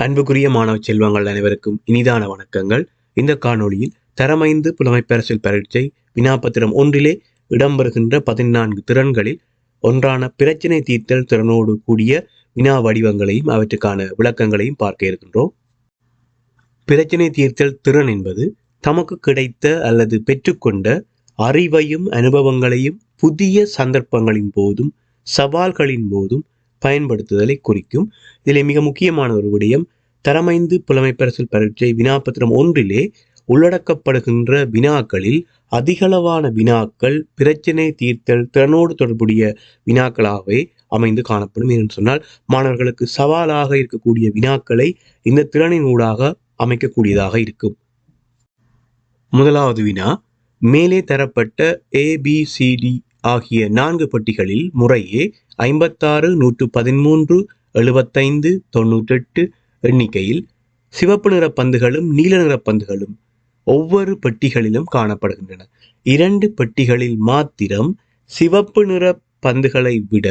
அன்புக்குரிய மாணவ செல்வங்கள் அனைவருக்கும் இனிதான வணக்கங்கள். இந்த காணொளியில் தரமைந்து புலமைப்பரசில் பரீட்சை வினாபத்திரம் ஒன்றிலே இடம்பெறுகின்ற பதினான்கு திறன்களில் ஒன்றான பிரச்சினை தீர்த்தல் திறனோடு கூடிய வினா வடிவங்களையும் அவற்றுக்கான விளக்கங்களையும் பார்க்க இருக்கின்றோம். பிரச்சினை தீர்த்தல் திறன் என்பது தமக்கு கிடைத்த அல்லது பெற்றுக்கொண்ட அறிவையும் அனுபவங்களையும் புதிய சந்தர்ப்பங்களின் போதும் சவால்களின் போதும் பயன்படுத்துதலை குறிக்கும். இதில் மிக முக்கியமான ஒரு விடயம் தரமைந்து புலமைப்பரசல் பரீட்சை வினாபத்திரம் ஒன்றிலே உள்ளடக்கப்படுகின்ற வினாக்களில் அதிகளவான வினாக்கள் பிரச்சினை தீர்த்தல் திறனோடு தொடர்புடைய வினாக்களாகவே அமைந்து காணப்படும் என்று சொன்னால் மாணவர்களுக்கு சவாலாக இருக்கக்கூடிய வினாக்களை இந்த திறனின் ஊடாக அமைக்கக்கூடியதாக இருக்கும். முதலாவது வினா மேலே தரப்பட்ட ஏபிசிடி ஆகிய நான்கு பட்டிகளில் முறையே ஐம்பத்தாறு நூற்று பதிமூன்று எழுபத்தைந்து தொண்ணூற்றெட்டு எண்ணிக்கையில் சிவப்பு நிற பந்துகளும் நீல நிற பந்துகளும் ஒவ்வொரு பெட்டிகளிலும் காணப்படுகின்றன. இரண்டு பெட்டிகளில் மாத்திரம் சிவப்பு நிற பந்துகளை விட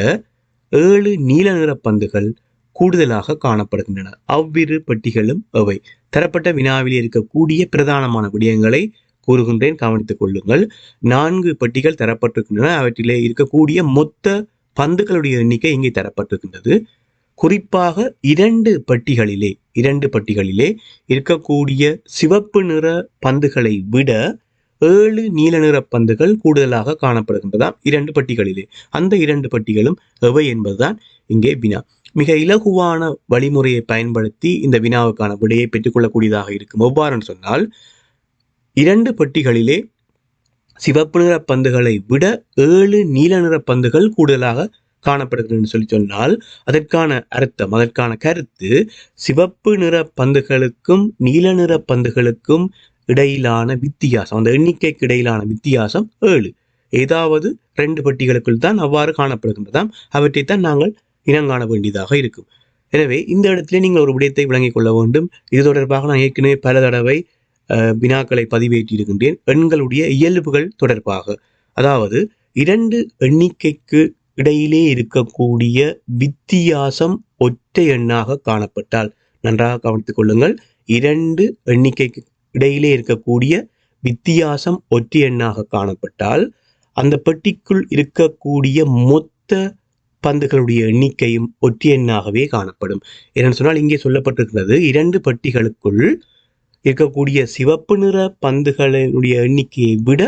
ஏழு நீல நிற பந்துகள் கூடுதலாக காணப்படுகின்றன. அவ்விரு பெட்டிகளும் அவை தரப்பட்ட வினாவில் இருக்கக்கூடிய பிரதானமான விடயங்களை கூறுகின்றேன் கவனித்துக் கொள்ளுங்கள். நான்கு பெட்டிகள் தரப்பட்டிருக்கின்றன. அவற்றிலே இருக்கக்கூடிய மொத்த பந்துகளுடைய எண்ணிக்கை இங்கே தரப்பட்டிருக்கின்றது. குறிப்பாக இரண்டு பட்டிகளிலே இரண்டு பட்டிகளிலே இருக்கக்கூடிய சிவப்பு நிற பந்துகளை விட ஏழு நீல நிற பந்துகள் கூடுதலாக காணப்படுகின்றதாம் இரண்டு பட்டிகளிலே. அந்த இரண்டு பட்டிகளும் எவை என்பதுதான் இங்கே வினா. மிக இலகுவான வழிமுறையை பயன்படுத்தி இந்த வினாவுக்கான விடையை பெற்றுக்கொள்ளக்கூடியதாக இருக்கும். எவ்வாறுன்னு சொன்னால் இரண்டு பெட்டிகளிலே சிவப்பு நிற பந்துகளை விட ஏழு நீல நிற பந்துகள் கூடுதலாக காணப்படுகிறது சொல்லி சொன்னால் அதற்கான அர்த்தம் அதற்கான கருத்து சிவப்பு நிற பந்துகளுக்கும் நீல நிற பந்துகளுக்கும் இடையிலான வித்தியாசம் அந்த எண்ணிக்கைக்கு இடையிலான வித்தியாசம் ஏழு. ஏதாவது ரெண்டு பட்டிகளுக்குள் தான் அவ்வாறு காணப்படுகின்றதாம். அவற்றைத்தான் நாங்கள் இனங்காண வேண்டியதாக இருக்கும். எனவே இந்த இடத்துல நீங்கள் ஒரு விடயத்தை விளங்கிக் கொள்ள வேண்டும். இது தொடர்பாக நான் ஏற்கனவே பல தடவை வினாக்களை பதிவேற்றியிருக்கின்றேன். எண்களுடைய இயல்புகள் தொடர்பாக. அதாவது இரண்டு எண்ணிக்கைக்கு இடையிலே இருக்கக்கூடிய வித்தியாசம் ஒற்றை எண்ணாக காணப்பட்டால் நன்றாக கவனித்துக் கொள்ளுங்கள். இரண்டு எண்ணிக்கைக்கு இடையிலே இருக்கக்கூடிய வித்தியாசம் ஒற்றை எண்ணாக காணப்பட்டால் அந்த பெட்டிக்குள் இருக்கக்கூடிய மொத்த பந்துகளுடைய எண்ணிக்கையும் ஒற்றை எண்ணாகவே காணப்படும். என்னென்னு சொன்னால் இங்கே சொல்லப்பட்டிருக்கிறது இரண்டு பட்டிகளுக்குள் இருக்கக்கூடிய சிவப்பு நிற பந்துகளினுடைய எண்ணிக்கையை விட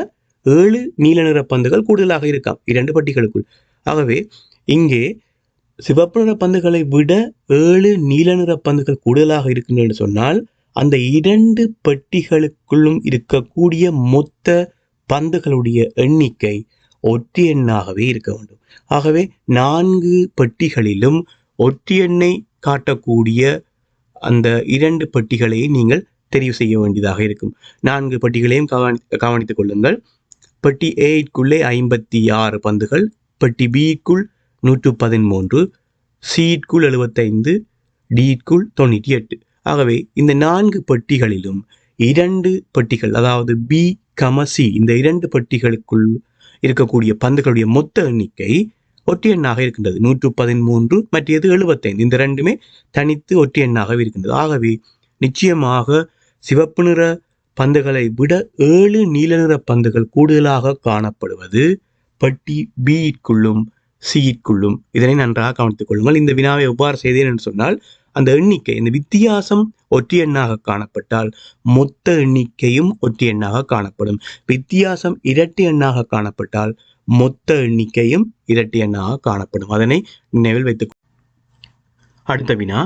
ஏழு நீல நிற பந்துகள் கூடுதலாக இருக்காம். இரண்டு பட்டிகளுக்குள். ஆகவே இங்கே சிவப்பு நிற பந்துகளை விட ஏழு நீல நிற பந்துகள் கூடுதலாக இருக்கின்றன சொன்னால் அந்த இரண்டு பெட்டிகளுக்குள்ளும் இருக்கக்கூடிய மொத்த பந்துகளுடைய எண்ணிக்கை ஒற்றி எண்ணாகவே இருக்க வேண்டும். ஆகவே நான்கு பெட்டிகளிலும் ஒற்றி எண்ணை காட்டக்கூடிய அந்த இரண்டு பெட்டிகளை நீங்கள் தெரிவு செய்ய வேண்டியதாக இருக்கும். நான்கு பட்டிகளையும் கவனி கவனித்துக் கொள்ளுங்கள். பெட்டி ஏக்குள்ளே ஐம்பத்தி ஆறு பந்துகள் பெட்டி பிக்குள் நூற்று பதிமூன்று சிக்குள் எழுபத்தைந்து டிக்குள் தொண்ணூற்றி எட்டு ஆகவே இந்த நான்கு பெட்டிகளிலும் இரண்டு பெட்டிகள் அதாவது பி கமசி இந்த இரண்டு பெட்டிகளுக்குள் இருக்கக்கூடிய பந்துகளுடைய மொத்த எண்ணிக்கை ஒற்றை எண்ணாக இருக்கின்றது. நூற்று பதிமூன்று மற்றது எழுபத்தைந்து இந்த ரெண்டுமே தனித்து ஒற்றை எண்ணாகவே இருக்கின்றது. ஆகவே நிச்சயமாக சிவப்பு நிற பந்துகளை விட ஏழு நீல நிற பந்துகள் கூடுதலாக காணப்படுவது பட்டி பியிற்குள்ளும் சியிற்குள்ளும் இதனை நன்றாக கவனித்துக் கொள்ளுங்கள். இந்த வினாவை எவ்வாறு செய்தேன் என்று சொன்னால் அந்த எண்ணிக்கை இந்த வித்தியாசம் ஒற்றி எண்ணாக காணப்பட்டால் மொத்த எண்ணிக்கையும் ஒற்றி எண்ணாக காணப்படும். வித்தியாசம் இரட்டை எண்ணாக காணப்பட்டால் மொத்த எண்ணிக்கையும் இரட்டை எண்ணாக காணப்படும். அதனை நினைவில் வைத்துக் அடுத்த வினா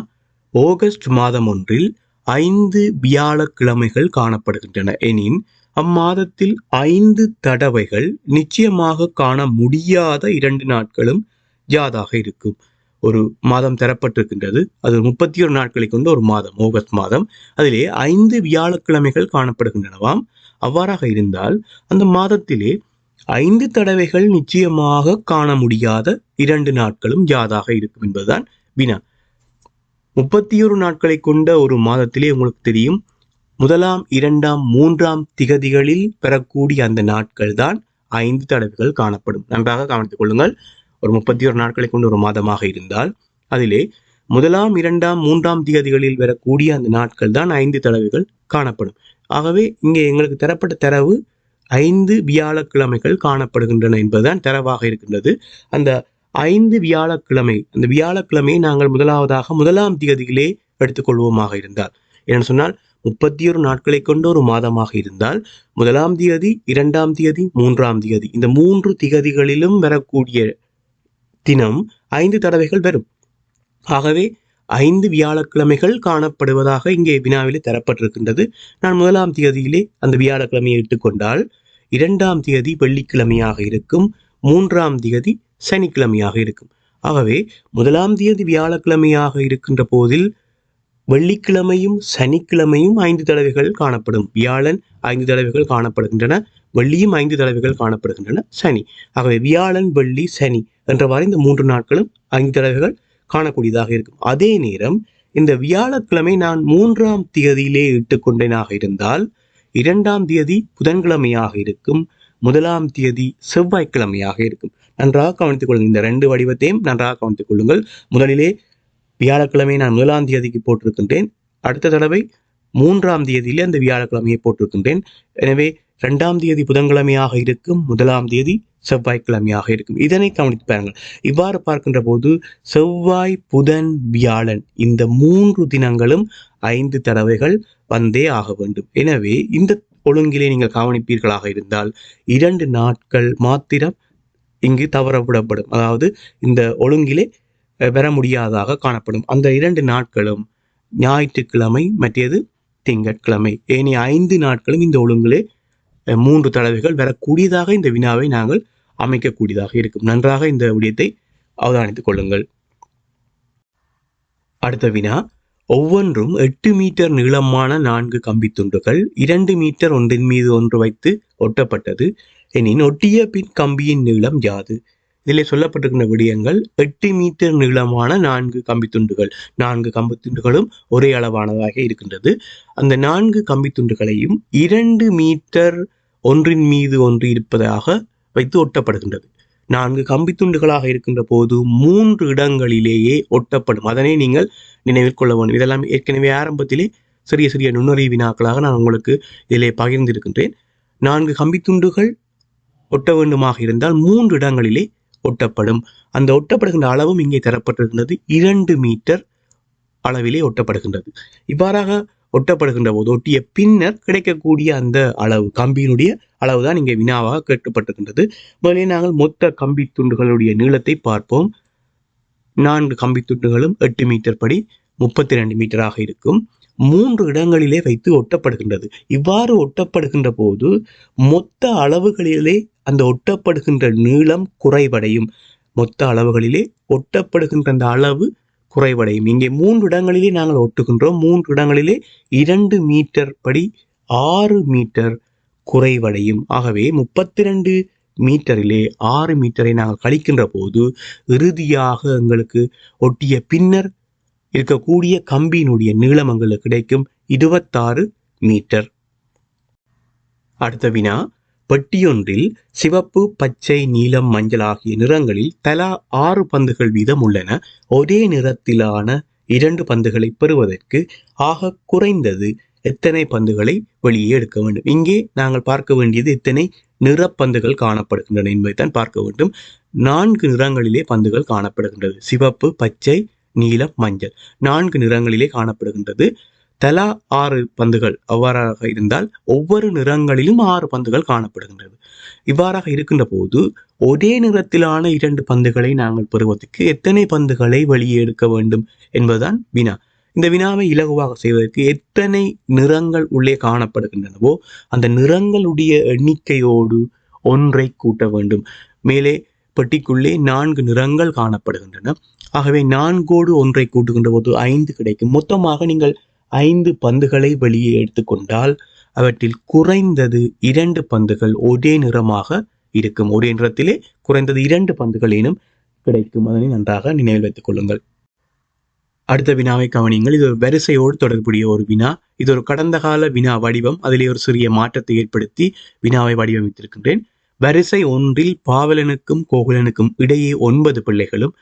ஆகஸ்ட் மாதம் ஒன்றில் ஐந்து வியாழக்கிழமைகள் காணப்படுகின்றன. எனின் அம்மாதத்தில் ஐந்து தடவைகள் நிச்சயமாக காண முடியாத இரண்டு நாட்களும் ஜாதாக இருக்கும். ஒரு மாதம் தரப்பட்டிருக்கின்றது. அது முப்பத்தி ஒரு நாட்களை கொண்ட ஒரு மாதம் ஆகஸ்ட் மாதம். அதிலே ஐந்து வியாழக்கிழமைகள் காணப்படுகின்றனவாம். அவ்வாறாக இருந்தால் அந்த மாதத்திலே ஐந்து தடவைகள் நிச்சயமாக காண முடியாத இரண்டு நாட்களும் ஜாதாக இருக்கும் என்பதுதான் வினா. முப்பத்தி ஒரு நாட்களை கொண்ட ஒரு மாதத்திலே உங்களுக்கு தெரியும். முதலாம் இரண்டாம் மூன்றாம் திகதிகளில் பெறக்கூடிய அந்த நாட்கள் தான் ஐந்து தடவைகள் காணப்படும். நன்றாக கவனித்துக் கொள்ளுங்கள். ஒரு முப்பத்தி ஒரு நாட்களை கொண்ட ஒரு மாதமாக இருந்தால் அதிலே முதலாம் இரண்டாம் மூன்றாம் திகதிகளில் வரக்கூடிய அந்த நாட்கள் தான் ஐந்து தடவைகள் காணப்படும். ஆகவே இங்கே எங்களுக்கு தரப்பட்ட தரவு ஐந்து வியாழக்கிழமைகள் காணப்படுகின்றன என்பதுதான் தரவாக இருக்கின்றது. அந்த ஐந்து வியாழக்கிழமை அந்த வியாழக்கிழமையை நாங்கள் முதலாவதாக முதலாம் தேதியிலே எடுத்துக்கொள்வோமாக இருந்தால். என்ன சொன்னால் முப்பத்தி ஒரு நாட்களை கொண்ட ஒரு மாதமாக இருந்தால் முதலாம் தேதி இரண்டாம் தேதி மூன்றாம் தேதி இந்த மூன்று திகதிகளிலும் வரக்கூடிய தினம் ஐந்து தடவைகள் வரும். ஆகவே ஐந்து வியாழக்கிழமைகள் காணப்படுவதாக இங்கே வினாவிலே தரப்பட்டிருக்கின்றது. நான் முதலாம் தேதியிலே அந்த வியாழக்கிழமையை இட்டுக்கொண்டால் இரண்டாம் தேதி வெள்ளிக்கிழமையாக இருக்கும் மூன்றாம் தேதி சனிக்கிழமையாக இருக்கும். ஆகவே முதலாம் தேதி வியாழக்கிழமையாக இருக்கின்ற போதில் வெள்ளிக்கிழமையும் சனிக்கிழமையும் ஐந்து தடவைகள் காணப்படும். வியாழன் ஐந்து தடவைகள் காணப்படுகின்றன வெள்ளியும் ஐந்து தடவைகள் காணப்படுகின்றன சனி. ஆகவே வியாழன் வெள்ளி சனி என்றவாறு இந்த மூன்று நாட்களும் ஐந்து தடவைகள் காணக்கூடியதாக இருக்கும். அதே நேரம் இந்த வியாழக்கிழமை நான் மூன்றாம் தேதியிலே இட்டுக்கொண்டேனாக இருந்தால் இரண்டாம் தேதி புதன்கிழமையாக இருக்கும் முதலாம் தேதி செவ்வாய்க்கிழமையாக இருக்கும். நன்றாக கவனித்துக் கொள்ளுங்கள். இந்த ரெண்டு வடிவத்தையும் நன்றாக கவனித்துக் கொள்ளுங்கள். முதலிலே வியாழக்கிழமை நான் முதலாம் தேதிக்கு போட்டிருக்கின்றேன். அடுத்த தடவை மூன்றாம் தேதியிலே அந்த வியாழக்கிழமையை போட்டிருக்கின்றேன். எனவே இரண்டாம் தேதி புதன்கிழமையாக இருக்கும் முதலாம் தேதி செவ்வாய்க்கிழமையாக இருக்கும். இதனை கவனித்து பாருங்கள். இவ்வாறு பார்க்கின்ற போது செவ்வாய் புதன் வியாழன் இந்த மூன்று தினங்களும் ஐந்து தடவைகள் வந்தே ஆக வேண்டும். எனவே இந்த ஒழுங்கிலே நீங்கள் கவனிப்பீர்களாக இருந்தால் இரண்டு நாட்கள் மாத்திரம் இங்கு தவறவிடப்படும். அதாவது இந்த ஒழுங்கிலே பெற முடியாதாக காணப்படும். அந்த இரண்டு நாட்களும் ஞாயிற்றுக்கிழமை மற்றது திங்கட்கிழமை. ஏனைய ஐந்து நாட்களும் இந்த ஒழுங்கிலே மூன்று தடவைகள் வரக்கூடியதாக இந்த வினாவை நாங்கள் அமைக்கக்கூடியதாக இருக்கும். நன்றாக இந்த விடயத்தை அவதானித்துக் கொள்ளுங்கள். அடுத்த வினா. ஒவ்வொன்றும் எட்டு மீட்டர் நீளமான நான்கு கம்பி துண்டுகள் இரண்டு மீட்டர் ஒன்றின் மீது ஒன்று வைத்து ஒட்டப்பட்டது. எனின் ஒட்டிய பின் கம்பியின் நீளம் யாது? இதில் சொல்லப்பட்டிருக்கின்ற விடயங்கள் எட்டு மீட்டர் நீளமான நான்கு கம்பி துண்டுகள். நான்கு கம்பி துண்டுகளும் ஒரே அளவானதாக இருக்கின்றது. அந்த நான்கு கம்பி துண்டுகளையும் இரண்டு மீட்டர் ஒன்றின் மீது ஒன்று இருப்பதாக வைத்து ஒட்டப்படுகின்றது. நான்கு கம்பி துண்டுகளாக இருக்கின்ற போது மூன்று இடங்களிலேயே ஒட்டப்படும். அதனை நீங்கள் நினைவில் கொள்ள வேண்டும். இதெல்லாம் ஏற்கனவே ஆரம்பத்திலே சிறிய சிறிய நுண்ணறிவு வினாக்களாக நான் உங்களுக்கு இதிலே பகிர்ந்திருக்கின்றேன். நான்கு கம்பி துண்டுகள் ஒட்ட வேண்டுமாக இருந்தால் மூன்று இடங்களிலே ஒட்டப்படும். அந்த ஒட்டப்படுகின்ற அளவும் இங்கே தரப்பட்டிருக்கின்றது. இரண்டு மீட்டர் அளவிலே ஒட்டப்படுகின்றது. இவ்வாறாக ஒட்டப்படுகின்ற போது ஒட்டிய பின்னர் கிடைக்கக்கூடிய அந்த அளவு கம்பியினுடைய அளவு தான் இங்கே வினாவாக கேட்கப்பட்டிருக்கின்றது. முதலில் நாங்கள் மொத்த கம்பி துண்டுகளுடைய நீளத்தை பார்ப்போம். நான்கு கம்பி துண்டுகளும் எட்டு மீட்டர் படி முப்பத்தி ரெண்டு மீட்டராக இருக்கும். மூன்று இடங்களிலே வைத்து ஒட்டப்படுகின்றது. இவ்வாறு ஒட்டப்படுகின்ற போது மொத்த அளவுகளிலே அந்த ஒட்டப்படுகின்ற நீளம் குறைவடையும். மொத்த அளவுகளிலே ஒட்டப்படுகின்ற அந்த அளவு குறைவடையும். இங்கே மூன்று இடங்களிலே நாங்கள் ஒட்டுகின்றோம். மூன்று இடங்களிலே இரண்டு மீட்டர் படி ஆறு மீட்டர் குறைவடையும். ஆகவே முப்பத்தி ரெண்டு மீட்டரிலே ஆறு மீட்டரை நாங்கள் கழிக்கின்ற போது இறுதியாக எங்களுக்கு ஒட்டிய பின்னர் இருக்கக்கூடிய கம்பியினுடைய நீளம் எங்களுக்கு கிடைக்கும் இருபத்தாறு மீட்டர். அடுத்த வினா. பெட்டியொன்றில் சிவப்பு பச்சை நீலம் மஞ்சள் ஆகிய நிறங்களில் தலா ஆறு பந்துகள் வீதம் உள்ளன. ஒரே நிறத்திலான இரண்டு பந்துகளை பெறுவதற்கு ஆக குறைந்தது எத்தனை பந்துகளை வெளியே எடுக்க வேண்டும்? இங்கே நாங்கள் பார்க்க வேண்டியது எத்தனை நிறப்பந்துகள் காணப்படுகின்றன என்பதைத்தான் பார்க்க வேண்டும். நான்கு நிறங்களிலே பந்துகள் காணப்படுகின்றது. சிவப்பு பச்சை நீலம் மஞ்சள். நான்கு நிறங்களிலே காணப்படுகின்றது. தலா ஆறு பந்துகள் அவ்வாறாக இருந்தால் ஒவ்வொரு நிறங்களிலும் ஆறு பந்துகள் காணப்படுகின்றது. இவ்வாறாக இருக்கின்ற போது ஒரே நிறத்திலான இரண்டு பந்துகளை நாங்கள் பெறுவதற்கு எத்தனை பந்துகளை வெளியே எடுக்க வேண்டும் என்பதுதான் வினா. இந்த வினாவை இலகுவாக செய்வதற்கு எத்தனை நிறங்கள் உள்ளே காணப்படுகின்றனவோ அந்த நிறங்களுடைய எண்ணிக்கையோடு ஒன்றை கூட்ட வேண்டும். மேலே பெட்டிக்குள்ளே நான்கு நிறங்கள் காணப்படுகின்றன. ஆகவே நான்கோடு ஒன்றை கூட்டுகின்ற போது ஐந்து கிடைக்கும். மொத்தமாக நீங்கள் ஐந்து பந்துகளை வெளியே எடுத்துக்கொண்டால் அவற்றில் குறைந்தது இரண்டு பந்துகள் ஒரே நிறமாக இருக்கும். ஒரே நிறத்திலே குறைந்தது இரண்டு பந்துகளேனும் கிடைக்கும். அதனை நன்றாக நினைவில் வைத்துக் கொள்ளுங்கள். அடுத்த வினாவை கவனியுங்கள். இது ஒரு வரிசையோடு தொடர்புடைய ஒரு வினா. இது ஒரு கடந்த கால வினா வடிவம். அதிலே ஒரு சிறிய மாற்றத்தை ஏற்படுத்தி வினாவை வடிவமைத்திருக்கின்றேன். வரிசை ஒன்றில் பாவலனுக்கும் கோகுலனுக்கும் இடையே ஒன்பது பிள்ளைகளும்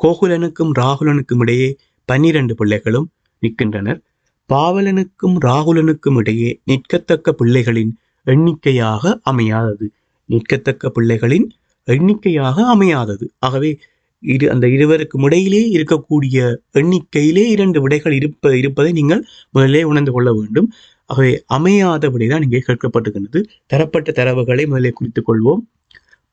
கோகுலனுக்கும் ராகுலனுக்கும் இடையே பன்னிரண்டு பிள்ளைகளும் நிற்கின்றனர். பாவலனுக்கும் ராகுலனுக்கும் இடையே நிற்கத்தக்க பிள்ளைகளின் எண்ணிக்கையாக அமையாதது. நிற்கத்தக்க பிள்ளைகளின் எண்ணிக்கையாக அமையாதது. ஆகவே இரு அந்த இருவருக்கும் இடையிலே இருக்கக்கூடிய எண்ணிக்கையிலே இரண்டு விடைகள் இருப்ப இருப்பதை நீங்கள் முதலே உணர்ந்து கொள்ள வேண்டும். ஆகவே அமையாத விடைதான் இங்கே கேட்கப்பட்டுகின்றது தரப்பட்ட தரவுகளை முதலே குறித்துக் கொள்வோம்.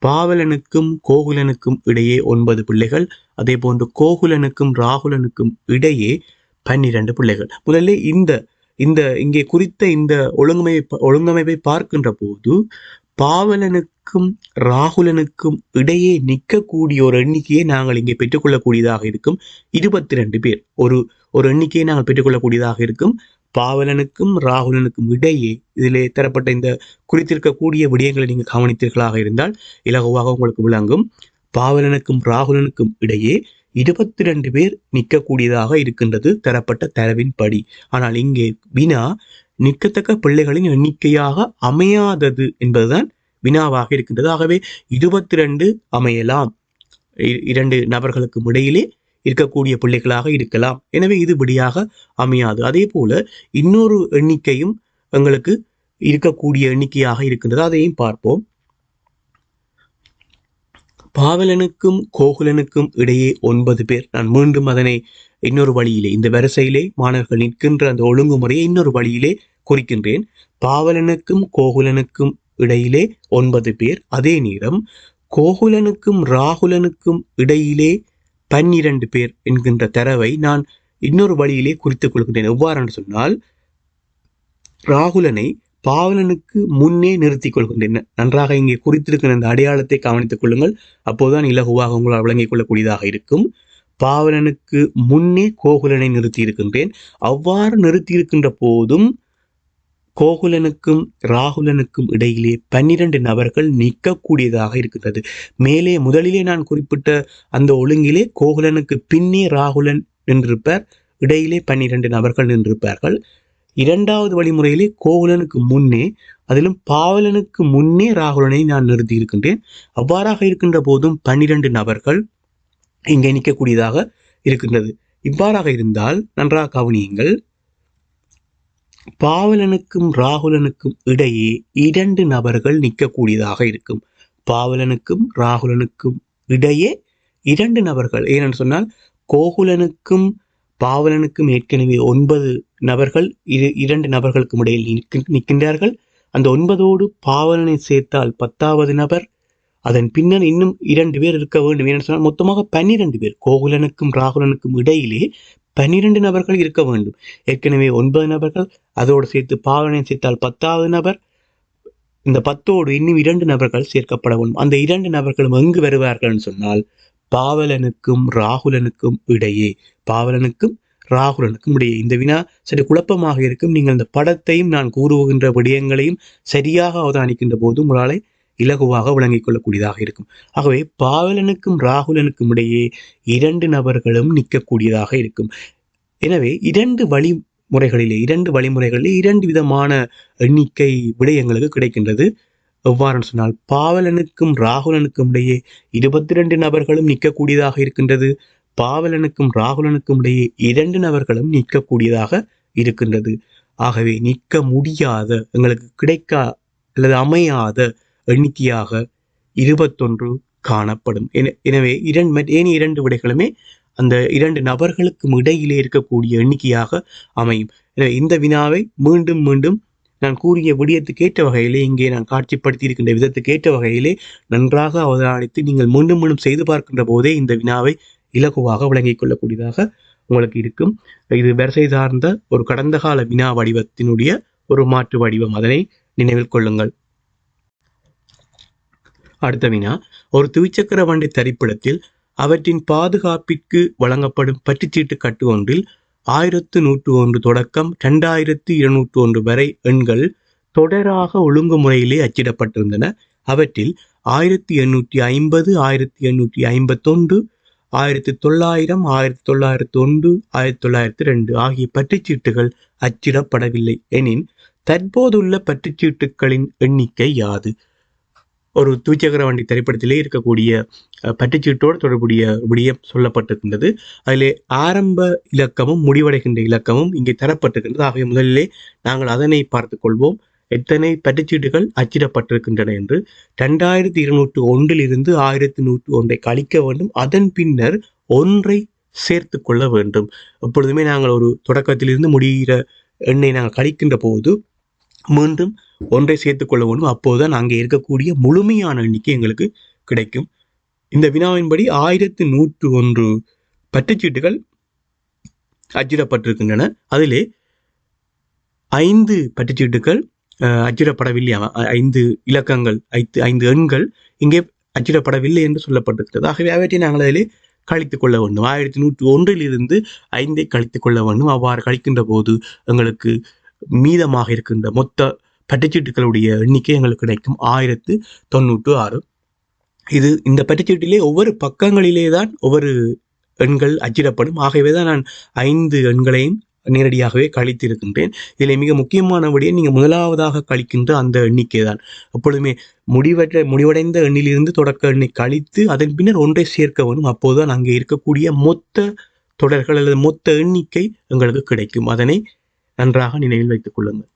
பாவலனுக்கும் கோகுலனுக்கும் இடையே ஒன்பது பிள்ளைகள். அதே போன்று கோகுலனுக்கும் ராகுலனுக்கும் இடையே பன்னிரண்டு பிள்ளைகள். முதல்ல இந்த இந்த இங்கே குறித்த இந்த ஒழுங்கமைப்பை ஒழுங்கமைப்பை பார்க்கின்ற போது பாவலனுக்கும் ராகுலனுக்கும் இடையே நிற்கக்கூடிய ஒரு எண்ணிக்கையை நாங்கள் இங்கே பெற்றுக்கொள்ளக்கூடியதாக இருக்கும். இருபத்தி ரெண்டு பேர். ஒரு ஒரு எண்ணிக்கையை நாங்கள் பெற்றுக்கொள்ளக்கூடியதாக இருக்கும். பாவலனுக்கும் ராகுலனுக்கும் இடையே இதிலே தரப்பட்ட இந்த குறித்திருக்கக்கூடிய விடயங்களை நீங்கள் கவனித்தீர்களாக இருந்தால் இலகுவாக உங்களுக்கு விளங்கும். பாவலனுக்கும் ராகுலனுக்கும் இடையே இருபத்தி ரெண்டு பேர் நிற்கக்கூடியதாக இருக்கின்றது தரப்பட்ட தரவின் படி ஆனால் இங்கே வினா நிற்கத்தக்க பிள்ளைகளின் எண்ணிக்கையாக அமையாதது என்பதுதான் வினாவாக இருக்கின்றது. ஆகவே இருபத்தி ரெண்டு அமையலாம் இரண்டு நபர்களுக்கும் இடையிலே இருக்கக்கூடிய பிள்ளைகளாக இருக்கலாம். எனவே இது விடியாக அமையாது. அதே போல இன்னொரு எண்ணிக்கையும் எங்களுக்கு இருக்கக்கூடிய எண்ணிக்கையாக இருக்கின்றது. அதையும் பார்ப்போம். பாவலனுக்கும் கோகுலனுக்கும் இடையே ஒன்பது பேர். நான் மீண்டும் அதனை இன்னொரு வழியிலே இந்த வரிசையிலே மாணவர்கள் நிற்கின்ற அந்த ஒழுங்குமுறையை இன்னொரு வழியிலே குறிக்கின்றேன். பாவலனுக்கும் கோகுலனுக்கும் இடையிலே ஒன்பது பேர். அதே நேரம் கோகுலனுக்கும் ராகுலனுக்கும் இடையிலே பன்னிரண்டு பேர் என்கின்ற தரவை நான் இன்னொரு வழியிலே குறித்துக் கொள்கின்றேன். எவ்வாறு சொன்னால் ராகுலனை பாவலனுக்கு முன்னே நிறுத்திக் கொள்கின்றன நன்றாக இங்கே குறித்திருக்கிற இந்த அடையாளத்தை கவனித்துக் கொள்ளுங்கள். அப்போதுதான் இலகுவாக உங்களால் விளங்கிக் கொள்ளக்கூடியதாக இருக்கும். பாவலனுக்கு முன்னே கோகுலனை நிறுத்தி இருக்கின்றேன் அவ்வாறு நிறுத்தி இருக்கின்ற போதும் கோகுலனுக்கும் ராகுலனுக்கும் இடையிலே பன்னிரண்டு நபர்கள் நிற்கக்கூடியதாக இருக்கின்றது. மேலே முதலிலே நான் குறிப்பிட்ட அந்த ஒழுங்கிலே கோகுலனுக்கு பின்னே ராகுலன் நின்றிருப்பார். இடையிலே பன்னிரண்டு நபர்கள் நின்றிருப்பார்கள். இரண்டாவது வழிமுறையிலே கோகுலனுக்கு முன்னே அதிலும் பாவலனுக்கு முன்னே ராகுலனை நான் நிறுத்தி இருக்கின்றேன் அவ்வாறாக இருக்கின்ற போதும் பன்னிரண்டு நபர்கள் இங்கே நிற்கக்கூடியதாக இருக்கின்றது. இவ்வாறாக இருந்தால் நன்றாக கவனியுங்கள். பாவலனுக்கும் ராகுலனுக்கும் இடையே இரண்டு நபர்கள் நிற்கக்கூடியதாக இருக்கும். பாவலனுக்கும் ராகுலனுக்கும் இடையே இரண்டு நபர்கள். ஏனென்று சொன்னால் கோகுலனுக்கும் பாவலனுக்கும் ஏற்கனவே ஒன்பது நபர்கள் இரு இரண்டு நபர்களுக்கும் இடையில் நிற்கின்றார்கள். அந்த ஒன்பதோடு பாவலனை சேர்த்தால் பத்தாவது நபர். அதன் பின்னர் இன்னும் இரண்டு பேர் இருக்க வேண்டும். என்று சொன்னால் மொத்தமாக பன்னிரண்டு பேர் கோகுலனுக்கும் ராகுலனுக்கும் இடையிலே பன்னிரண்டு நபர்கள் இருக்க வேண்டும். ஏற்கனவே ஒன்பது நபர்கள் அதோடு சேர்த்து பாவனை சேர்த்தால் பத்தாவது நபர். இந்த பத்தோடு இன்னும் இரண்டு நபர்கள் சேர்க்கப்பட வேண்டும். அந்த இரண்டு நபர்களும் எங்கு வருவார்கள் சொன்னால் பாவலனுக்கும் ராகுலனுக்கும் இடையே. பாவலனுக்கும் ராகுலனுக்கும் இடையே இந்த வினா சரி குழப்பமாக இருக்கும். நீங்கள் இந்த படத்தையும் நான் கூறுகின்ற விடயங்களையும் சரியாக அவதானிக்கின்ற போது உங்களாலே இலகுவாக விளங்கிக் கொள்ளக்கூடியதாக இருக்கும். ஆகவே பாவலனுக்கும் ராகுலனுக்கும் இடையே இரண்டு நபர்களும் நிற்கக்கூடியதாக இருக்கும். எனவே இரண்டு வழி முறைகளிலே இரண்டு வழிமுறைகளிலே இரண்டு விதமான எண்ணிக்கை விடயங்களுக்கு கிடைக்கின்றது. எவ்வாறு சொன்னால் பாவலனுக்கும் ராகுலனுக்கும் இடையே இருபத்தி ரெண்டு நபர்களும் நிற்கக்கூடியதாக இருக்கின்றது. பாவலனுக்கும் ராகுலனுக்கும் இடையே இரண்டு நபர்களும் நிற்கக்கூடியதாக இருக்கின்றது. ஆகவே நிற்க முடியாத எங்களுக்கு கிடைக்கா அல்லது அமையாத எண்ணிக்கையாக இருபத்தொன்று காணப்படும். எனவே இரண்டு ஏனி இரண்டு விடைகளுமே அந்த இரண்டு நபர்களுக்கும் இடையிலே இருக்கக்கூடிய எண்ணிக்கையாக அமையும். எனவே இந்த வினாவை மீண்டும் மீண்டும் நான் கூறிய விடயத்துக்கு ஏற்ற வகையிலே இங்கே நான் காட்சிப்படுத்தி இருக்கின்ற விதத்துக்கு ஏற்ற வகையிலே நன்றாக அவதானித்து நீங்கள் மீண்டும் மீண்டும் செய்து பார்க்கின்ற போதே இந்த வினாவை இலகுவாக விளங்கிக் கொள்ளக்கூடியதாக உங்களுக்கு இருக்கும். இது வரிசை சார்ந்த ஒரு கடந்த கால வினா வடிவத்தினுடைய ஒரு மாற்று வடிவம். அதனை நினைவில் கொள்ளுங்கள். அடுத்த வினா. ஒரு துவிச்சக்கர வண்டி தரிப்பிடத்தில் அவற்றின் பாதுகாப்பிற்கு வழங்கப்படும் பற்றுச்சீட்டு கட்டு ஒன்றில் ஆயிரத்து நூற்று ஒன்று தொடக்கம் ரெண்டாயிரத்து இருநூற்று ஒன்று வரை எண்கள் தொடராக ஒழுங்குமுறையிலே அச்சிடப்பட்டிருந்தன. அவற்றில் ஆயிரத்தி எண்ணூற்றி ஐம்பது ஆயிரத்தி எண்ணூற்றி ஐம்பத்தொன்று ஆயிரத்தி தொள்ளாயிரம் ஆயிரத்தி தொள்ளாயிரத்தி ஒன்று ஆயிரத்தி தொள்ளாயிரத்தி ரெண்டு ஆகிய பற்றுச்சீட்டுகள் அச்சிடப்படவில்லை. எனின் தற்போதுள்ள பற்றுச்சீட்டுகளின் எண்ணிக்கை யாது? ஒரு துச்சக்கர வண்டி திரைப்படத்திலே இருக்கக்கூடிய அஹ், பற்றுச்சீட்டோடு தொடர்புடைய விடயம் சொல்லப்பட்டிருக்கின்றது. அதிலே ஆரம்ப இலக்கமும் முடிவடைகின்ற இலக்கமும் இங்கே தரப்பட்டிருக்கின்றது. ஆகவே முதலிலே நாங்கள் அதனை பார்த்துக் கொள்வோம். எத்தனை பட்டுச்சீட்டுகள் அச்சிடப்பட்டிருக்கின்றன என்று ரெண்டாயிரத்தி இருநூற்று ஒன்றில் இருந்து ஆயிரத்தி நூற்று ஒன்றை கழிக்க வேண்டும். அதன் பின்னர் ஒன்றை சேர்த்து கொள்ள வேண்டும். எப்பொழுதுமே நாங்கள் ஒரு தொடக்கத்திலிருந்து முடிகிற எண்ணை நாங்கள் கழிக்கின்ற போது மீண்டும் ஒன்றை சேர்த்துக்கொள்ள வேண்டும். அப்போதுதான் அங்கே இருக்கக்கூடிய முழுமையான எண்ணிக்கை எங்களுக்கு கிடைக்கும். இந்த வினாவின்படி ஆயிரத்து நூற்று ஒன்று பட்டுச்சீட்டுகள் அச்சிடப்பட்டிருக்கின்றன. அதிலே ஐந்து பட்டுச்சீட்டுகள் அச்சிடப்படவில்லை. ஐந்து இலக்கங்கள் ஐந்து ஐந்து எண்கள் இங்கே அச்சிடப்படவில்லை என்று சொல்லப்பட்டிருக்கிறது. ஆகவே அவற்றை நாங்கள் அதிலே கழித்துக் கொள்ள வேண்டும். ஆயிரத்தி நூற்றி ஒன்றிலிருந்து ஐந்தை கழித்துக் கொள்ள வேண்டும். அவ்வாறு கழிக்கின்ற போது எங்களுக்கு மீதமாக இருக்கின்ற மொத்த பட்டுச்சீட்டுகளுடைய எண்ணிக்கை எங்களுக்கு கிடைக்கும். ஆயிரத்து தொண்ணூற்று ஆறு. இது இந்த பட்டுச்சீட்டிலே ஒவ்வொரு பக்கங்களிலே தான் ஒவ்வொரு எண்கள் அச்சிடப்படும். ஆகவே தான் நான் ஐந்து எண்களையும் நேரடியாகவே கழித்திருக்கின்றேன். இதில் மிக முக்கியமானபடியே நீங்கள் முதலாவதாக கழிக்கின்ற அந்த எண்ணிக்கை தான் எப்பொழுதுமே முடிவற்ற முடிவடைந்த எண்ணிலிருந்து தொடக்க எண்ணை கழித்து அதன் பின்னர் ஒன்றை சேர்க்க வேண்டும். அப்போதுதான் அங்கே இருக்கக்கூடிய மொத்த தொடர்கள் அல்லது மொத்த எண்ணிக்கை எங்களுக்கு கிடைக்கும். அதனை நன்றாக நினைவில் வைத்துக் கொள்ளுங்கள்.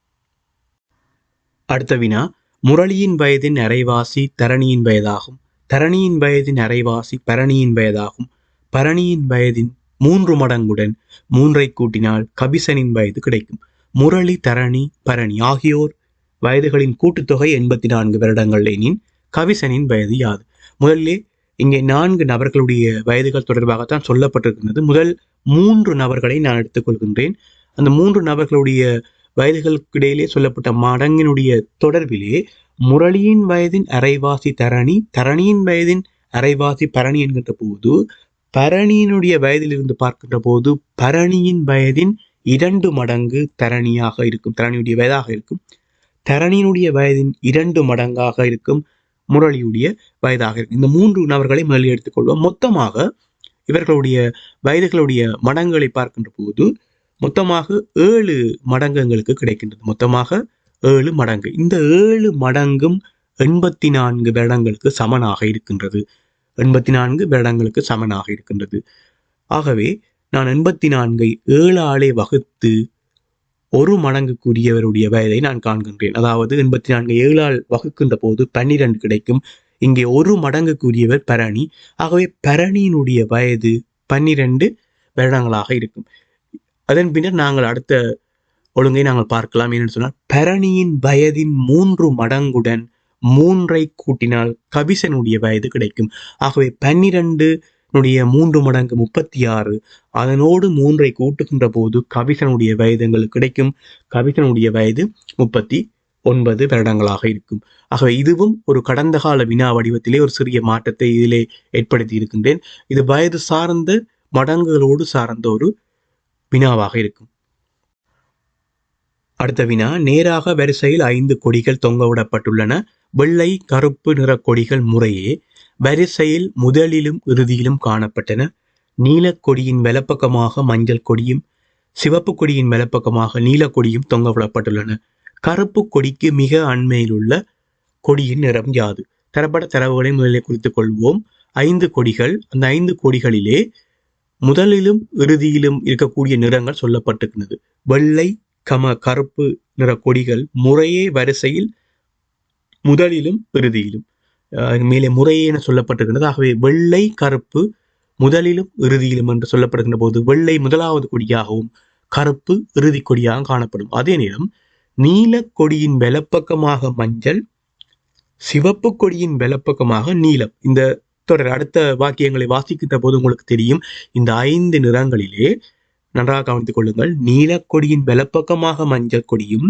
அடுத்த வினா முரளியின் வயதின் அரைவாசி தரணியின் வயதாகும். தரணியின் வயதின் அரைவாசி பரணியின் வயதாகும். பரணியின் வயதின் மூன்று மடங்குடன் மூன்றை கூட்டினால் கபிசனின் வயது கிடைக்கும். முரளி தரணி பரணி ஆகியோர் வயதுகளின் கூட்டுத்தொகை எண்பத்தி நான்கு வருடங்கள் எனின் கவிசனின் வயது யாது. முதலிலே இங்கே நான்கு நபர்களுடைய வயதுகள் தொடர்பாகத்தான் சொல்லப்பட்டிருக்கின்றது. முதல் மூன்று நபர்களை நான் எடுத்துக்கொள்கின்றேன் அந்த மூன்று நபர்களுடைய வயதுகளுக்கு இடையிலே சொல்லப்பட்ட மடங்கினுடைய தொடர்பிலே முரளியின் வயதின் அரைவாசி தரணி தரணியின் வயதின் அரைவாசி பரணி என்கின்ற போது பரணியினுடைய வயதிலிருந்து பார்க்கின்ற போது பரணியின் வயதின் இரண்டு மடங்கு தரணியாக இருக்கும் தரணியுடைய வயதாக இருக்கும். தரணியினுடைய வயதின் இரண்டு மடங்காக இருக்கும் முரளியுடைய வயதாக இருக்கும். இந்த மூன்று நபர்களை முதலில் எடுத்துக்கொள்வோம். மொத்தமாக இவர்களுடைய வயதுகளுடைய மடங்குகளை பார்க்கின்ற போது மொத்தமாக ஏழு மடங்கு எங்களுக்கு கிடைக்கின்றது. மொத்தமாக ஏழு மடங்கு. இந்த ஏழு மடங்கும் எண்பத்தி நான்கு வருடங்களுக்கு சமனாக இருக்கின்றது. எண்பத்தி நான்கு வருடங்களுக்கு சமனாக இருக்கின்றது. ஆகவே நான் எண்பத்தி நான்கை ஏழு வகுத்து ஒரு மடங்குக்குரியவருடைய வயதை நான் காண்கின்றேன். அதாவது எண்பத்தி நான்கு ஏழு ஆள் வகுக்கின்ற போது பன்னிரண்டு கிடைக்கும். இங்கே ஒரு மடங்குக்குரியவர் பரணி. ஆகவே பரணியினுடைய வயது பன்னிரண்டு வருடங்களாக இருக்கும். அதன் பின்னர் நாங்கள் அடுத்த ஒழுங்கை நாங்கள் பார்க்கலாம். ஏன்னு சொன்னால் பரணியின் வயதின் மூன்று மடங்குடன் மூன்றை கூட்டினால் கபிசனுடைய வயது கிடைக்கும். ஆகவே பன்னிரண்டு னுடைய மூன்று மடங்கு முப்பத்தி ஆறு அதனோடு மூன்றை கூட்டுகின்ற போது கவிசனுடைய வயது எங்களுக்கு கிடைக்கும். கவிசனுடைய வயது முப்பத்தி ஒன்பது வருடங்களாக இருக்கும். ஆகவே இதுவும் ஒரு கடந்த கால வினா வடிவத்திலே ஒரு சிறிய மாற்றத்தை இதிலே ஏற்படுத்தி இருக்கின்றேன். இது வயது சார்ந்த மடங்குகளோடு சார்ந்த ஒரு வினாவாக இருக்கும். அடுத்த வினா நேராக வரிசையில் ஐந்து கொடிகள் தொங்கவிடப்பட்டுள்ளன வெள்ளை கருப்பு நிற கொடிகள் முறையே வரிசையில் முதலிலும் இறுதியிலும் காணப்பட்டன. நீலக்கொடியின் வலப்பக்கமாக மஞ்சள் கொடியும் சிவப்பு கொடியின் வலப்பக்கமாக நீலக்கொடியும் தொங்கவிடப்பட்டுள்ளன. கருப்பு கொடிக்கு மிக அண்மையில் உள்ள கொடியின் நிறம் யாது? தரப்பட தரவுகளை முதலில் குறித்துக் கொள்வோம். ஐந்து கொடிகள். அந்த ஐந்து கொடிகளிலே முதலிலும் இறுதியிலும் இருக்கக்கூடிய நிறங்கள் சொல்லப்பட்டிருக்கிறது. வெள்ளை கம கருப்பு நிற கொடிகள் முறையே வரிசையில் முதலிலும் இறுதியிலும். மேலே முறையே என சொல்லப்பட்டிருக்கிறது ஆகவே வெள்ளை கருப்பு முதலிலும் இறுதியிலும் என்று சொல்லப்படுகின்ற போது வெள்ளை முதலாவது கொடியாகவும் கருப்பு இறுதி கொடியாக காணப்படும். அதே நேரம் நீல கொடியின் வலப்பக்கமாக மஞ்சள் சிவப்பு கொடியின் வெளப்பக்கமாக நீலம். இந்த தொடர் அடுத்த வாக்கியங்களை வாசிக்கின்ற போது உங்களுக்கு தெரியும் இந்த ஐந்து நிறங்களிலே நன்றாக கவனித்துக் கொள்ளுங்கள். நீலக்கொடியின் வெளப்பக்கமாக மஞ்சள் கொடியும்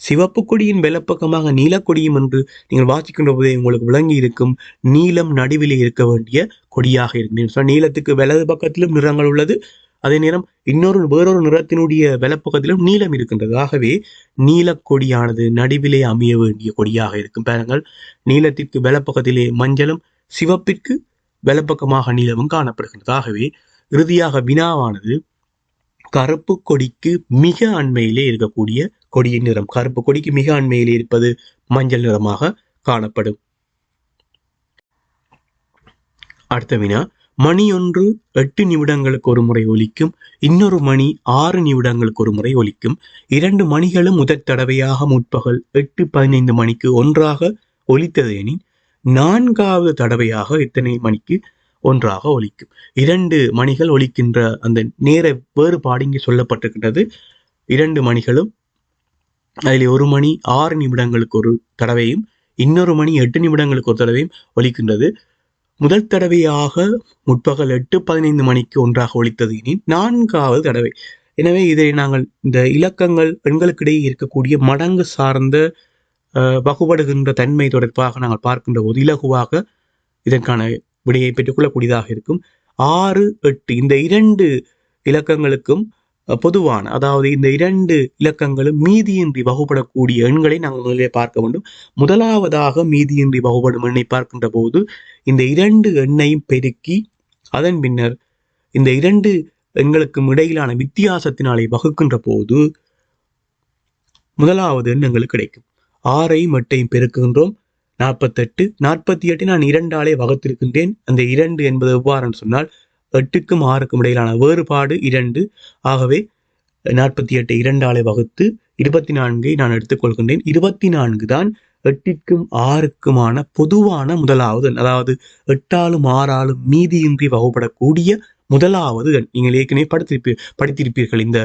சிவப்பு கொடியின் வெள்ளப்பக்கமாக நீலக்கொடியும் என்று நீங்கள் வாசிக்கின்ற போதே உங்களுக்கு விளங்கி இருக்கும். நீலம் நடுவிலே இருக்க வேண்டிய கொடியாக இருக்கு. நீளத்துக்கு வலது பக்கத்திலும் நிறங்கள் உள்ளது. அதே நேரம் இன்னொரு வேறொரு நிறத்தினுடைய வலப்பக்கத்திலும் நீளம் இருக்கின்றது. ஆகவே நீலக்கொடியானது நடுவிலே அமைய வேண்டிய கொடியாக இருக்கும். பாருங்கள் நீளத்திற்கு வலப்பக்கத்திலே மஞ்சளும் சிவப்பிற்கு வலப்பக்கமாக நீளமும் காணப்படுகின்றது. ஆகவே இறுதியாக வினாவானது கருப்பு கொடிக்கு மிக அண்மையிலே இருக்கக்கூடிய கொடியின் நிறம் கருப்பு கொடிக்கு மிக அண்மையில் இருப்பது மஞ்சள் நிறமாக காணப்படும். அடுத்த வினா மணி ஒன்று எட்டு நிமிடங்களுக்கு ஒரு முறை ஒலிக்கும் இன்னொரு மணி ஆறு நிமிடங்களுக்கு ஒரு முறை ஒலிக்கும். இரண்டு மணிகளும் முதற் தடவையாக முற்பகல் எட்டு பதினைந்து மணிக்கு ஒன்றாக ஒலித்தது எனின் நான்காவது தடவையாக இத்தனை மணிக்கு ஒன்றாக ஒலிக்கும். இரண்டு மணிகள் ஒலிக்கின்ற அந்த நேர வேறுபாடு இங்கே சொல்லப்பட்டிருக்கின்றது. இரண்டு மணிகளும் அதில் ஒரு மணி ஆறு நிமிடங்களுக்கு ஒரு தடவையும் இன்னொரு மணி எட்டு நிமிடங்களுக்கு ஒரு தடவையும் ஒலிக்கின்றது. முதல் தடவையாக முற்பகல் எட்டு பதினைந்து மணிக்கு ஒன்றாக ஒழித்தது இனி நான்காவது தடவை. எனவே இதை நாங்கள் இந்த இலக்கங்கள் பெண்களுக்கிடையே இருக்கக்கூடிய மடங்கு சார்ந்த அஹ், வகுபடுகின்ற தன்மை தொடர்பாக நாங்கள் பார்க்கின்ற போது இலகுவாக இதற்கான விடையை பெற்றுக்கொள்ளக்கூடியதாக இருக்கும். ஆறு எட்டு இந்த இரண்டு இலக்கங்களுக்கும் பொதுவான அதாவது இந்த இரண்டு இலக்கங்களும் மீதியின்றி வகுப்படக்கூடிய எண்களை நாங்கள் முதலிலே பார்க்க வேண்டும். முதலாவதாக மீதியின்றி வகுப்படும் எண்ணை பார்க்கின்ற போது இந்த இரண்டு எண்ணையும் பெருக்கி அதன் பின்னர் இந்த இரண்டு எண்களுக்கும் இடையிலான வித்தியாசத்தினாலே வகுக்கின்ற போது முதலாவது எண்ணங்களுக்கு கிடைக்கும். ஆறையும் எட்டையும் பெருக்குகின்றோம். நாற்பத்தெட்டு நாற்பத்தி எட்டு நான் இரண்டாலே வகுத்திருக்கின்றேன். அந்த இரண்டு என்பது எவ்வாறுன்னு சொன்னால் எட்டுக்கும் ஆறுக்கும் இடையிலான வேறுபாடு இரண்டு. ஆகவே நாற்பத்தி எட்டு இரண்டாலே வகுத்து இருபத்தி நான்கை நான் எடுத்துக்கொள்கின்றேன். இருபத்தி நான்கு தான் எட்டிற்கும் ஆறுக்குமான பொதுவான முதலாவது எண். அதாவது எட்டாலும் ஆறாலும் மீதியின்றி வகுப்படக்கூடிய முதலாவது எண். நீங்கள் ஏற்கனவே படித்திருப்பீ படித்திருப்பீர்கள் இந்த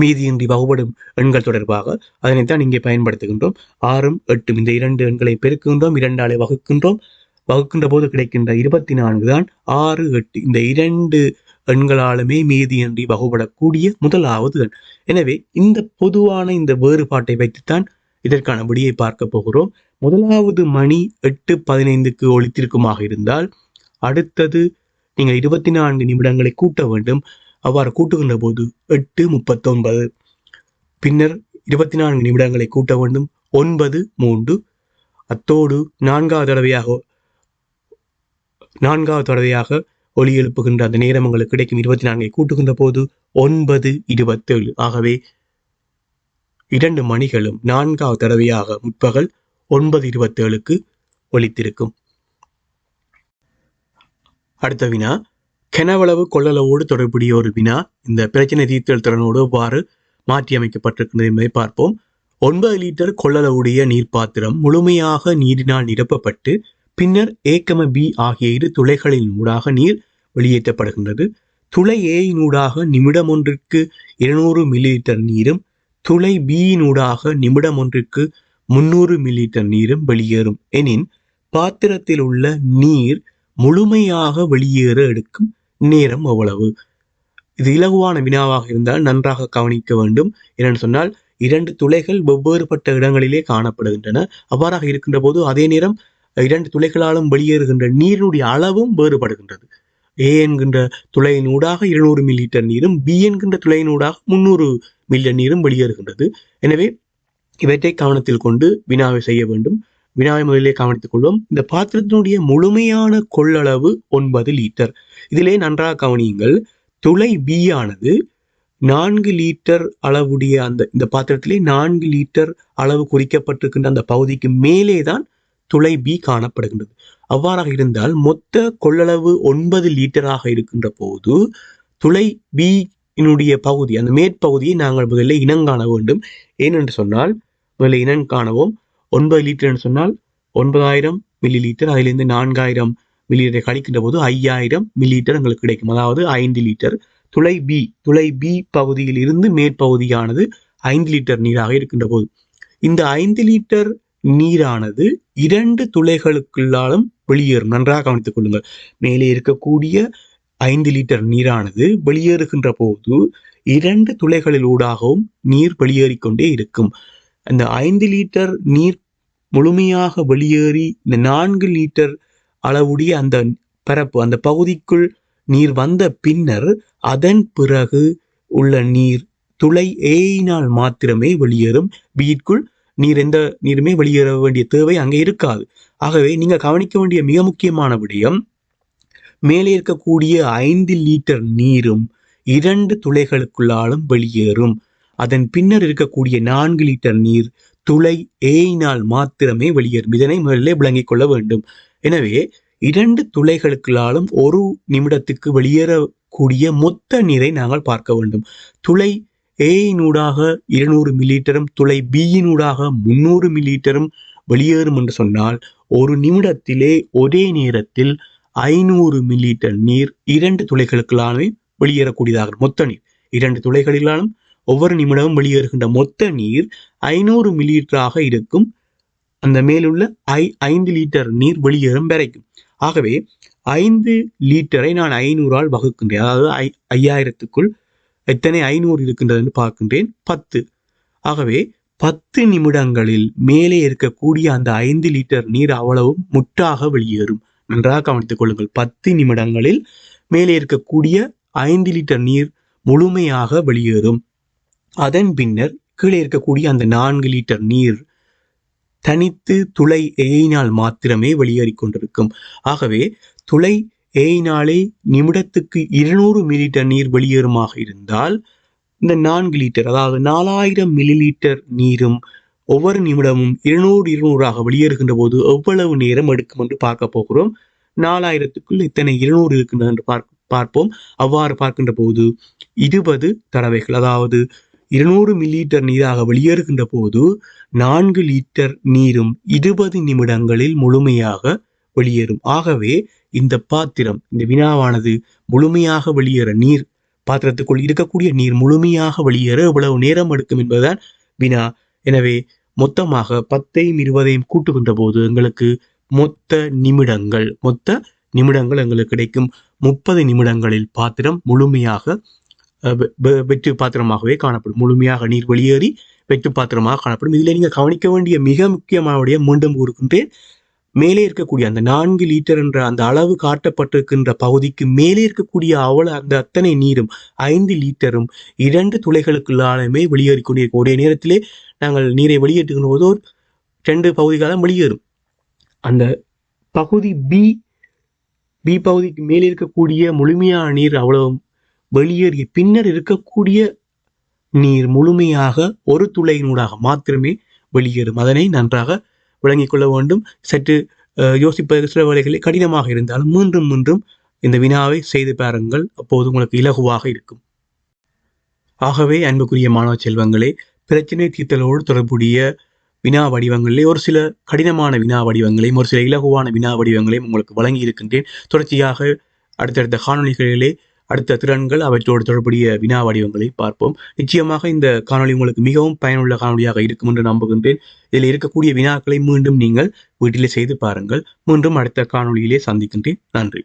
மீதியின்றி வகுப்படும் எண்கள் தொடர்பாக. அதனைத்தான் இங்கே பயன்படுத்துகின்றோம். ஆறும் எட்டும் இந்த இரண்டு எண்களை பெருக்குகின்றோம். இரண்டாலே வகுக்கின்றோம். வகுக்கின்ற போது கிடைக்கின்ற இருபத்தி நான்கு தான் ஆறு எட்டு. இந்த இரண்டு எண்களாலுமே மீதியின்றி வகுப்படக்கூடிய முதலாவது எண். எனவே இந்த பொதுவான இந்த வேறுபாட்டை வைத்துத்தான் இதற்கான விடியை பார்க்க போகிறோம். முதலாவது மணி எட்டு பதினைந்துக்கு ஒழித்திருக்குமாக இருந்தால் அடுத்தது நீங்கள் இருபத்தி நான்கு நிமிடங்களை கூட்ட வேண்டும். அவ்வாறு கூட்டுகின்ற போது எட்டு முப்பத்தொன்பது. பின்னர் இருபத்தி நான்கு நிமிடங்களை கூட்ட வேண்டும். ஒன்பது மூன்று. அத்தோடு நான்காவது தடவையாக நான்காவது தடவையாக ஒலி எழுப்புகின்ற அந்த நேரம் உங்களுக்கு கிடைக்கும். இருபத்தி நான்கை கூட்டுகின்ற போது ஒன்பது இருபத்தேழு. ஆகவே இரண்டு மணிகளும் நான்காவது தடவையாக முற்பகல் ஒன்பது இருபத்தேழுக்கு ஒலித்திருக்கும். அடுத்த வினா. கெனவளவு கொள்ளளவோடு தொடர்புடைய ஒரு வினா. இந்த பிரச்சனை தீர்த்தல் திறனோடு எவ்வாறு மாற்றி அமைக்கப்பட்டிருக்கிறது என்பதை பார்ப்போம். ஒன்பது லிட்டர் கொள்ளளவுடைய நீர் பாத்திரம் முழுமையாக நீரினால் நிரப்பப்பட்டு பின்னர் ஏக்கம பி ஆகிய இரு துளைகளின் ஊடாக நீர் வெளியேற்றப்படுகின்றது. துளை ஏயினூடாக நிமிடம் ஒன்றிற்கு இருநூறு மில்லிலிட்டர் நீரும் துளை பியினூடாக நிமிடம் ஒன்றிற்கு முன்னூறு மில்லிலிட்டர் நீரும் வெளியேறும். எனின் பாத்திரத்தில் உள்ள நீர் முழுமையாக வெளியேற எடுக்கும் நேரம் அவ்வளவு. இது இலகுவான வினாவாக இருந்தால் நன்றாக கவனிக்க வேண்டும். என்னென்னு சொன்னால் இரண்டு துளைகள் வெவ்வேறுபட்ட இடங்களிலே காணப்படுகின்றன. அவ்வாறாக இருக்கின்ற போது அதே நேரம் இரண்டு துளைகளாலும் வெளியேறுகின்ற நீரினுடைய அளவும் வேறுபடுகின்றது. ஏ என்கின்ற துளையினூடாக இருநூறு மில்லிலிட்டர் நீரும் பி என்கின்ற துளையினூடாக முன்னூறு மில்லியன் நீரும் வெளியேறுகின்றது. எனவே இவற்றை கவனத்தில் கொண்டு வினாவை செய்ய வேண்டும். வினாவை முதலிலே கவனித்துக் கொள்வோம். இந்த பாத்திரத்தினுடைய முழுமையான கொள்ளளவு ஒன்பது லிட்டர். இதிலே நன்றாக கவனியுங்கள் துளை பி ஆனது நான்கு லிட்டர் அளவுடைய அந்த இந்த பாத்திரத்திலே நான்கு லிட்டர் அளவு குறிக்கப்பட்டிருக்கின்ற அந்த பகுதிக்கு மேலே தான் துளை பி காணப்படுகின்றது. அவ்வாறாக இருந்தால் மொத்த கொள்ளளவு ஒன்பது லிட்டராக இருக்கின்ற போது துளை பி இனுடைய பகுதி அந்த மேற்பகுதியை நாங்கள் முதலில் இனங்காண வேண்டும். ஏனென்று சொன்னால் முதல்ல இனம் காணவும். ஒன்பது லிட்டர் என்று சொன்னால் ஒன்பதாயிரம் மில்லி லிட்டர் அதிலிருந்து நான்காயிரம் மில்லி லிட்டர் கழிக்கின்ற போது ஐயாயிரம் மில்லி லிட்டர் எங்களுக்கு கிடைக்கும். அதாவது ஐந்து லிட்டர் துளை பி துளை பி பகுதியில் இருந்து மேற்பகுதியானது ஐந்து லிட்டர் நீராக இருக்கின்ற போது. இந்த ஐந்து லிட்டர் நீரானது இரண்டு துளைகளுக்குள்ளாலும் வெளியேறும். நன்றாக கவனித்துக் கொள்ளுங்கள். மேலே இருக்கக்கூடிய ஐந்து லிட்டர் நீரானது வெளியேறுகின்ற போது இரண்டு துளைகளில் ஊடாகவும் நீர் வெளியேறிக்கொண்டே இருக்கும். அந்த ஐந்து லிட்டர் நீர் முழுமையாக வெளியேறி இந்த நான்கு லிட்டர் அளவுடைய அந்த பரப்பு அந்த பகுதிக்குள் நீர் வந்த பின்னர் அதன் பிறகு உள்ள நீர் துளை ஏயினால் மாத்திரமே வெளியேறும். பியிற்குள் நீர் எந்த நீருமே வெளியேற வேண்டிய தேவை அங்கே இருக்காது. ஆகவே நீங்க கவனிக்க வேண்டிய மிக முக்கியமான விடயம் மேலே இருக்கக்கூடிய ஐந்து லிட்டர் நீரும் இரண்டு துளைகளுக்குள்ளாலும் வெளியேறும். அதன் பின்னர் இருக்கக்கூடிய நான்கு லிட்டர் நீர் துளை ஏயினால் மாத்திரமே வெளியேறும். இதனை முதலிலே விளங்கிக் கொள்ள வேண்டும். எனவே இரண்டு துளைகளுக்குள்ளாலும் ஒரு நிமிடத்துக்கு வெளியேறக்கூடிய மொத்த நீரை நாங்கள் பார்க்க வேண்டும். துளை ஏயினூடாக இருநூறு மில்லிலிட்டரும் துளை பியினூடாக முன்னூறு மில்லிலிட்டரும் வெளியேறும் என்று சொன்னால் ஒரு நிமிடத்திலே ஒரே நேரத்தில் ஐநூறு மில்லிலிட்டர் நீர் இரண்டு துளைகளுக்குள்ளானவே வெளியேறக்கூடியதாக மொத்த நீர். இரண்டு துளைகளிலாலும் ஒவ்வொரு நிமிடமும் வெளியேறுகின்ற மொத்த நீர் ஐநூறு மில்லிலிட்டராக இருக்கும். அந்த மேலுள்ள ஐ ஐந்து லிட்டர் நீர் வெளியேறும் வரைக்கும். ஆகவே ஐந்து லீட்டரை நான் ஐநூறால் வகுக்கின்றேன். அதாவது ஐ ஐயாயிரத்துக்குள் எத்தனை ஐநூறு இருக்கின்றது என்று பார்க்கின்றேன். பத்து. ஆகவே பத்து நிமிடங்களில் மேலே இருக்கக்கூடிய அந்த ஐந்து லிட்டர் நீர் அவ்வளவும் முற்றாக வெளியேறும். நன்றாக கவனித்துக் கொள்ளுங்கள். பத்து நிமிடங்களில் மேலே இருக்கக்கூடிய ஐந்து லிட்டர் நீர் முழுமையாக வெளியேறும். அதன் பின்னர் கீழே இருக்கக்கூடிய அந்த நான்கு லிட்டர் நீர் தனித்து துளை எயினால் மாத்திரமே வெளியேறிக் கொண்டிருக்கும். ஆகவே துளை ஏயினாலே நிமிடத்துக்கு இருநூறு மில்லிலிட்டர் நீர் வெளியேறுமாக இருந்தால் இந்த நான்கு லிட்டர் அதாவது நாலாயிரம் மில்லி லிட்டர் நீரும் ஒவ்வொரு நிமிடமும் இருநூறு இருநூறாக வெளியேறுகின்ற போது எவ்வளவு நேரம் எடுக்கும் என்று பார்க்க போகிறோம். நாலாயிரத்துக்குள் இத்தனை இருநூறு இருக்கின்றது என்று பார்க்க பார்ப்போம். அவ்வாறு பார்க்கின்ற போது இருபது தடவைகள் அதாவது இருநூறு மில்லிலிட்டர் நீராக வெளியேறுகின்ற போது நான்கு லிட்டர் நீரும் இருபது நிமிடங்களில் முழுமையாக வெளியேறும். ஆகவே இந்த பாத்திரம் இந்த வினாவானது முழுமையாக வெளியேற நீர் பாத்திரத்துக்குள் இருக்கக்கூடிய நீர் முழுமையாக வெளியேற எவ்வளவு நேரம் எடுக்கும் என்பதுதான் வினா. எனவே மொத்தமாக பத்தையும் இருபதையும் கூட்டுகின்ற போது எங்களுக்கு மொத்த நிமிடங்கள் மொத்த நிமிடங்கள் எங்களுக்கு கிடைக்கும். முப்பது நிமிடங்களில் பாத்திரம் முழுமையாக வெற்று பாத்திரமாகவே காணப்படும். முழுமையாக நீர் வெளியேறி வெற்று பாத்திரமாக காணப்படும். இதில் நீங்கள் கவனிக்க வேண்டிய மிக முக்கியமான மீண்டும் கூறுகின்றேன். மேலே இருக்கக்கூடிய அந்த நான்கு லிட்டர் என்ற அந்த அளவு காட்டப்பட்டிருக்கின்ற பகுதிக்கு மேலே இருக்கக்கூடிய அவள அந்த அத்தனை நீரும் ஐந்து லிட்டரும் இரண்டு துளைகளுக்குள்ளாலுமே வெளியேறி கொண்டிருக்கும். ஒரே நேரத்திலே நாங்கள் நீரை வெளியேற்றுகின்ற போது ஒரு ரெண்டு பகுதிகாலம் வெளியேறும். அந்த பகுதி பி பி பகுதிக்கு மேலே இருக்கக்கூடிய முழுமையான நீர் அவ்வளவு வெளியேறிய பின்னர் இருக்கக்கூடிய நீர் முழுமையாக ஒரு துளையினூடாக மாத்திரமே வெளியேறும். அதனை நன்றாக விளங்கிக் கொள்ள வேண்டும். சற்று அஹ், யோசிப்பதற்கு சில வேளைகளில் கடினமாக இருந்தாலும் மீண்டும் மீண்டும் இந்த வினாவை செய்து பாருங்கள். அப்போது உங்களுக்கு இலகுவாக இருக்கும். ஆகவே அன்புக்குரிய மாணவ செல்வங்களே பிரச்சனை தீர்த்தலோடு தொடர்புடைய வினா வடிவங்களிலே ஒரு சில கடினமான வினா வடிவங்களையும் ஒரு சில இலகுவான வினா வடிவங்களையும் உங்களுக்கு வழங்கி இருக்கின்றேன். தொடர்ச்சியாக அடுத்தடுத்த காணொளிகளிலே அடுத்த திறன்கள் அவற்றோடு தொடர்புடைய வினா வடிவங்களை பார்ப்போம். நிச்சயமாக இந்த காணொளி உங்களுக்கு மிகவும் பயனுள்ள காணொளியாக இருக்கும் என்று நம்புகின்றேன். இதில் இருக்கக்கூடிய வினாக்களை மீண்டும் நீங்கள் வீட்டிலே செய்து பாருங்கள். மீண்டும் அடுத்த காணொளியிலே சந்திக்கின்றேன். நன்றி.